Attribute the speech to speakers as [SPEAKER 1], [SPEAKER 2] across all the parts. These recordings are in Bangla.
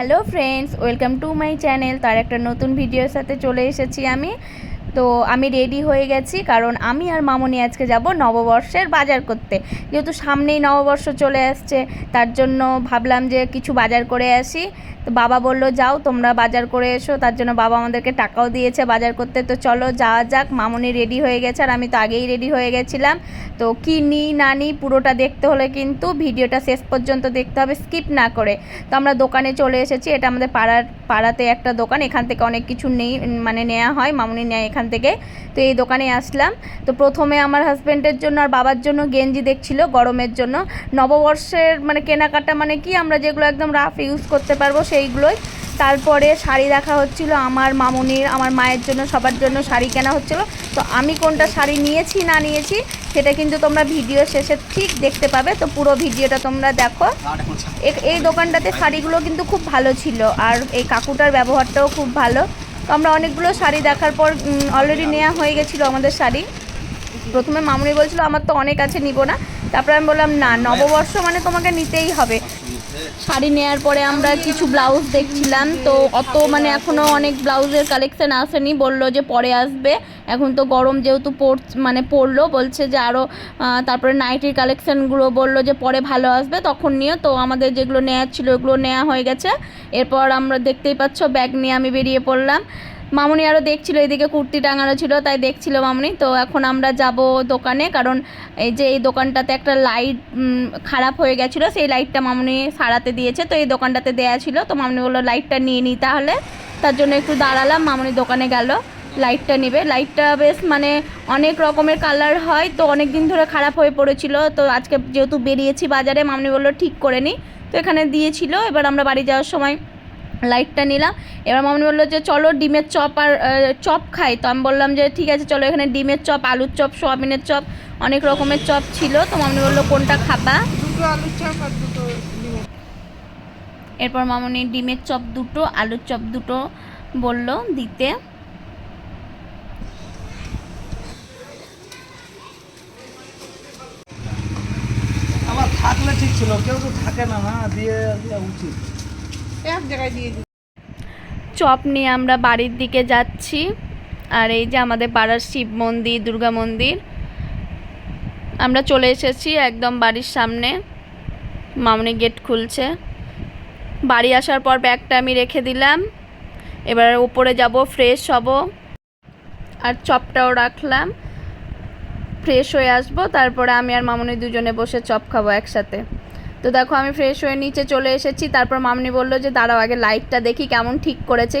[SPEAKER 1] Hello friends welcome to my channel. তার একটা নতুন ভিডিওর সাথে চলে এসেছি আমি। তো আমি রেডি হয়ে গেছি, কারণ আমি আর মামনি আজকে যাব নববর্ষের বাজার করতে। যেহেতু সামনেই নববর্ষ চলে আসছে, তার জন্য ভাবলাম যে কিছু বাজার করে আসি। তো বাবা বলল, যাও, তোমরা বাজার করে এসো। তার জন্য বাবা আমাদেরকে টাকাও দিয়েছে বাজার করতে। তো চলো, যাওয়া যাক। মামনি রেডি হয়ে গেছে আর আমি তো আগেই রেডি হয়ে গেছিলাম। তো কি নিই না নিই পুরোটা দেখতে হলে কিন্তু ভিডিওটা শেষ পর্যন্ত দেখতে হবে স্কিপ না করে। তো আমরা দোকানে চলে এসেছি। এটা আমাদের পাড়ার, পাড়াতে একটা দোকান। এখান থেকে অনেক কিছু নেই মানে নেওয়া হয়। মামুনি নেয় এখান থেকে। তো এই দোকানে আসলাম। তো প্রথমে আমার হাজব্যান্ডের জন্য আর বাবার জন্য গেঞ্জি দেখছিল গরমের জন্য। নববর্ষের মানে কেনাকাটা মানে কি? আমরা যেগুলো একদম রাফ ইউজ করতে পারব সেইগুলোই। তারপরে শাড়ি দেখা হচ্ছিল আমার মামুনির, আমার মায়ের জন্য, সবার জন্য শাড়ি কেনা হচ্ছিল। তো আমি কোনটা শাড়ি নিয়েছি, না নিয়েছি, সেটা কিন্তু তোমরা ভিডিও শেষে ঠিক দেখতে পাবে। তো পুরো ভিডিওটা তোমরা দেখো। এই দোকানটাতে শাড়িগুলো কিন্তু খুব ভালো ছিল। আর এই কাকুটার ব্যবহারটাও খুব ভালো। তো আমরা অনেকগুলো শাড়ি দেখার পর অলরেডি নেওয়া হয়ে গেছিল আমাদের শাড়ি। প্রথমে মামুনি বলছিল, আমার তো অনেক আছে, নিব না। তারপরে আমি বললাম, না, নববর্ষ মানে তোমাকে নিতেই হবে। শাড়ি নেওয়ার পরে আমরা কিছু ব্লাউজ দেখছিলাম, তো অত মানে এখনও অনেক ব্লাউজের কালেকশন আসেনি, বলল যে পরে আসবে। এখন তো গরম যেহেতু পড় মানে পড়ল, বলছে যে আরও তারপরে নাইটির কালেকশানগুলো বলল যে পরে ভালো আসবে, তখন নিয়ে তো আমাদের যেগুলো নেওয়ার ছিল ওগুলো নেওয়া হয়ে গেছে। এরপর আমরা দেখতেই পাচ্ছ ব্যাগ নিয়ে আমি বেরিয়ে পড়লাম। মামুনি আরও দেখছিল, এদিকে কুর্তি টাঙানো ছিল, তাই দেখছিল মামুনি। তো এখন আমরা যাব দোকানে, কারণ এই যে এই দোকানটাতে একটা লাইট খারাপ হয়ে গেছিল, সেই লাইটটা মামুনি সারাতে দিয়েছে, তো এই দোকানটাতে দেয়া ছিল। তো মামুনি বলল লাইটটা নিয়ে নিই তাহলে। তার জন্য একটু দাঁড়ালাম, মামুনি দোকানে গেল লাইটটা নেবে। লাইটটা বেশ মানে অনেক রকমের কালার হয়, তো অনেক দিন ধরে খারাপ হয়ে পড়েছিল। তো আজকে যেহেতু বেরিয়েছি বাজারে, মামনি বলল, ঠিক করে নিই তো এখানে দিয়েছিল, এবার আমরা বাড়ি যাওয়ার সময় লাইটটা নিলাম। এবার মামনি বলল যে চলো ডিমের চপ আর চপ খাই। তো আমি বললাম যে ঠিক আছে চলো এখানে ডিমের চপ আলুর চপ সোয়াবিনের চপ অনেক রকমের চপ ছিল। তো মামনি বলল কোনটা খাবা?
[SPEAKER 2] দুটো চপ দুটো
[SPEAKER 1] এরপর মামনি ডিমের চপ দুটো আলুর চপ দুটো বলল দিতে।
[SPEAKER 3] আমার থাকলে ঠিক ছিল কেউ তো থাকে না না দিয়ে দেওয়া উচিত।
[SPEAKER 2] জায়গায় দিয়ে দিই
[SPEAKER 1] চপ নিয়ে আমরা বাড়ির দিকে যাচ্ছি। আর এই যে আমাদের পাড়ার শিব মন্দির, দুর্গা মন্দির। আমরা চলে এসেছি একদম বাড়ির সামনে। মামনি গেট খুলছে। বাড়ি আসার পর ব্যাগটা আমি রেখে দিলাম। এবার উপরে যাব ফ্রেশ হব। আর চপটাও রাখলাম। ফ্রেশ হয়ে আসব, তারপরে আমি আর মামনি দুজনে বসে চপ খাব একসাথে। তো দেখো আমি ফ্রেশ হয়ে নিচে চলে এসেছি। তারপর মামনি বলল যে, দাঁড়াও আগে লাইটটা দেখি কেমন ঠিক করেছে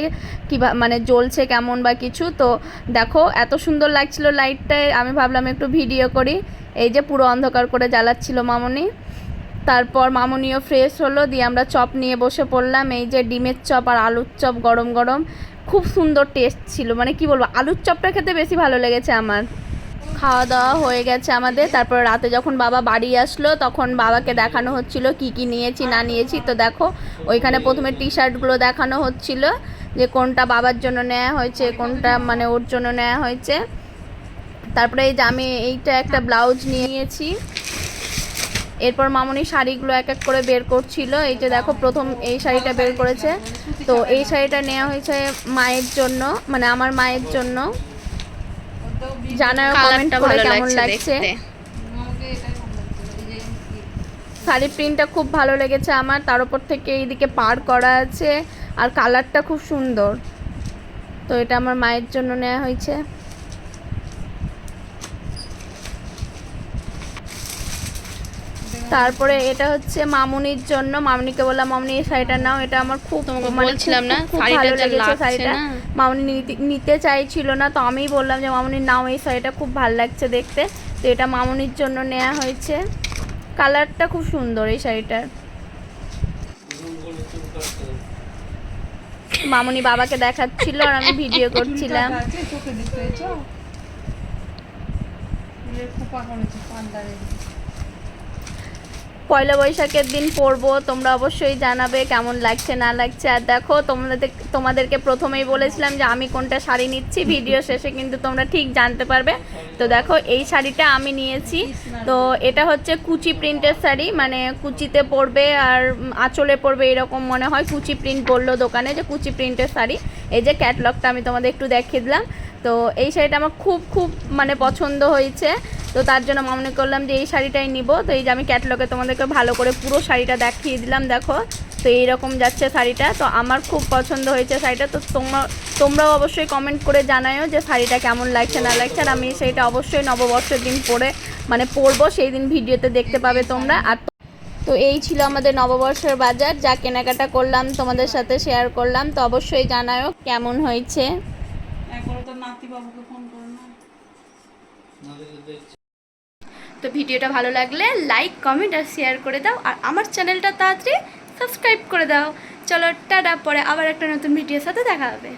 [SPEAKER 1] কিবা মানে জ্বলছে কেমন বা কিছু। তো দেখো, এত সুন্দর লাগছিল লাইটটায় আমি ভাবলাম একটু ভিডিও করি। এই যে পুরো অন্ধকার করে জ্বালাচ্ছিল মামনি। তারপর মামনিও ফ্রেশ হলো, দিয়ে আমরা চপ নিয়ে বসে পড়লাম। এই যে ডিমের চপ আর আলুর চপ গরম গরম। খুব সুন্দর টেস্ট ছিল। মানে কি বলব, আলুর চপটা খেতে বেশি ভালো লেগেছে আমার। খাওয়া দাওয়া হয়ে গেছে আমাদের। তারপর রাতে যখন বাবা বাড়ি আসলো, তখন বাবাকে দেখানো হচ্ছিল কি কি নিয়েছি, না নিয়েছি। তো দেখো, ওইখানে প্রথমে টি শার্টগুলো দেখানো হচ্ছিল, যে কোনটা বাবার জন্য নেওয়া হয়েছে, কোনটা মানে ওর জন্য নেওয়া হয়েছে। তারপরে এই যে আমি এইটা একটা ব্লাউজ নিয়েছি। এরপর মামনি শাড়িগুলো এক এক করে বের করছিল। এই যে দেখো, প্রথম এই শাড়িটা বের করেছে। তো এই শাড়িটা নেওয়া হয়েছে মায়ের জন্য মানে আমার মায়ের জন্য। জানার কমেন্ট করে কেমন লাগছে শাড়ির প্রিন্টটা খুব ভালো লেগেছে আমার তার উপর থেকে এইদিকে পার করা আছে আর কালারটা খুব সুন্দর। তো এটা আমার মায়ের জন্য নেওয়া হয়েছে। তারপরে এটা হচ্ছে মামুনির জন্য। মামুনিকে বললাম মামুনি এই শাড়িটা নাও এটা আমার খুব মানে
[SPEAKER 4] বলছিলাম না, শাড়িটা
[SPEAKER 1] ভালো লেগেছে শাড়িটা। মামুনি নিতে- চাইছিল না তো আমিই বললাম যে মামুনি নাও এই শাড়িটা খুব ভালো লাগছে দেখতে। তো এটা মামুনির জন্য নেওয়া হয়েছে। কালারটা খুব সুন্দর এই শাড়িটার। মামুনি বাবাকে দেখাচ্ছিল আর আমি ভিডিও করছিলাম।
[SPEAKER 2] চোখে দিতে হয়েছ ফুলের খোপা করেছে পান্ডারে
[SPEAKER 1] পয়লা বৈশাখের দিন পরবো তোমরা অবশ্যই জানাবে কেমন লাগছে, না লাগছে। আর দেখো, তোমাদের তোমাদেরকে প্রথমেই বলেছিলাম যে আমি কোনটা শাড়ি নিচ্ছি, ভিডিও শেষে কিন্তু তোমরা ঠিক জানতে পারবে। তো দেখো, এই শাড়িটা আমি নিয়েছি। তো এটা হচ্ছে কুচি প্রিন্টের শাড়ি মানে কুচিতে পরবে আর আঁচলে পরবে, এরকম মনে হয় কুচি প্রিন্ট বলল দোকানে যে কুচি প্রিন্টের শাড়ি। এই যে ক্যাটলগটা আমি তোমাদের একটু দেখিয়ে দিলাম। তো এই শাড়িটা আমার খুব খুব মানে পছন্দ হয়েছে। তো তার জন্য মনে করলাম যে এই শাড়িটাই নিব। তো এই যে আমি ক্যাটলগে তোমাদেরকে ভালো করে পুরো শাড়িটা দেখিয়ে দিলাম দেখো। তো এইরকম যাচ্ছে শাড়িটা। তো আমার খুব পছন্দ হয়েছে শাড়িটা। তো তোমরা তোমরাও অবশ্যই কমেন্ট করে জানায়ও যে শাড়িটা কেমন লাগছে না লাগছে। আর আমি সেইটা অবশ্যই নববর্ষের দিন পরে মানে পরবো সেই দিন ভিডিওতে দেখতে পাবে তোমরা। আর তো- তো এই ছিল আমাদের নববর্ষের বাজার। যা কেনাকাটা করলাম তোমাদের সাথে শেয়ার করলাম। তো অবশ্যই জানায়ও কেমন হয়েছে
[SPEAKER 2] একবার তো নাতি বাবুকে ফোন করো না
[SPEAKER 1] তো ভিডিওটা ভালো লাগলে লাইক কমেন্ট আর শেয়ার করে দাও। আর আমার চ্যানেলটা তাড়াতাড়ি সাবস্ক্রাইব করে দাও। চলো, টাটা, পরে আবার একটা নতুন ভিডিওর সাথে দেখা হবে।